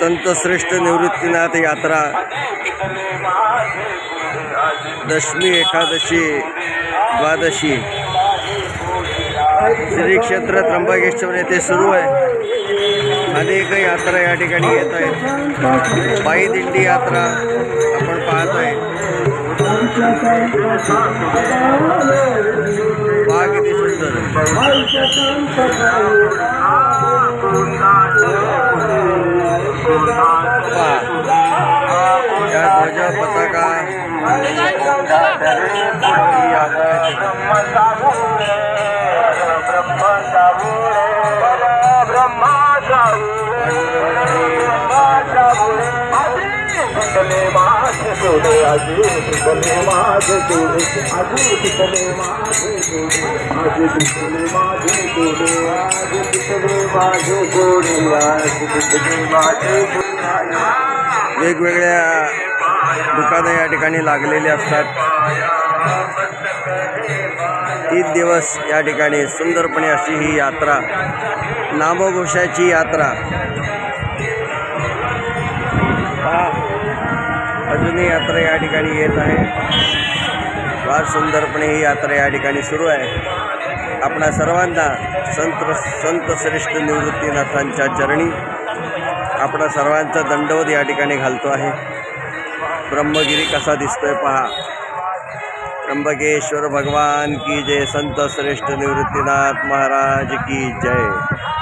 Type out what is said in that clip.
संत श्रेष्ठ निवृत्तिनाथ यात्रा दशमी एकादशी द्वादशी श्री क्षेत्र त्र्यंबकेश्वर ये सुरू है अनेक यात्रा यठिका ये पाई दिंडी यात्रा अपन पहात है भाग सुंदर राजा पताका कितने मास जोड़े अजू कितने मास जोड़े अजू कितने मास वेगवेगळ्या दुकानं या ठिकाणी लागलेली असतात तीन दिवस या ठिकाणी सुंदरपणे अशी ही यात्रा नामघोषाची यात्रा अजूनही यात्रा या ठिकाणी येत आहे फार सुंदरपणे ही यात्रा या ठिकाणी सुरू आहे आपणा सर्वांना संत संत श्रेष्ठ निवृत्तीनाथांच्या चरणी आपण सर्वांचा दंडवत या ठिकाणी घालतो आहे ब्रह्मगिरी कसा दिसतोय पहा त्र्यंबकेश्वर भगवान की जय संत श्रेष्ठ निवृत्तीनाथ महाराज की जय